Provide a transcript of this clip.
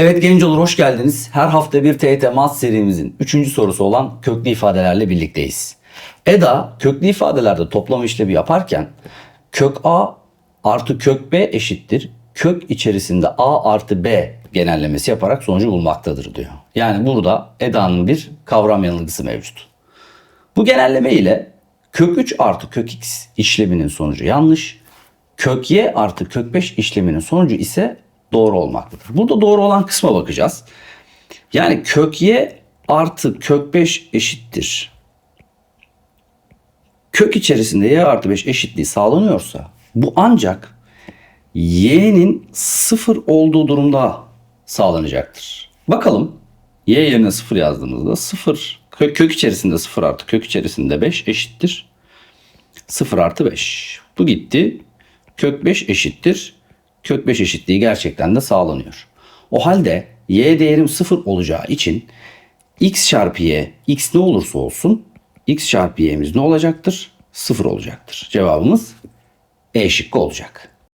Evet gencolar hoş geldiniz. Her hafta bir TYT Mat serimizin 3. sorusu olan köklü ifadelerle birlikteyiz. Eda köklü ifadelerde toplama işlemi yaparken kök A artı kök B eşittir. Kök içerisinde A artı B genellemesi yaparak sonucu bulmaktadır diyor. Yani burada Eda'nın bir kavram yanılgısı mevcut. Bu genelleme ile kök 3 artı kök x işleminin sonucu yanlış. Kök y artı kök 5 işleminin sonucu ise doğru olmaktadır. Burada doğru olan kısma bakacağız. Yani kök y artı kök 5 eşittir. Kök içerisinde y artı 5 eşitliği sağlanıyorsa bu ancak y'nin sıfır olduğu durumda sağlanacaktır. Bakalım y yerine sıfır yazdığımızda sıfır kök, kök içerisinde sıfır artı kök içerisinde 5 eşittir. 0 artı 5. Bu gitti. Kök 5 eşittir. Kök 5 eşitliği gerçekten de sağlanıyor. O halde y değerim 0 olacağı için x çarpı y, x ne olursa olsun x çarpı y'miz ne olacaktır? 0 olacaktır. Cevabımız E şıkkı olacak.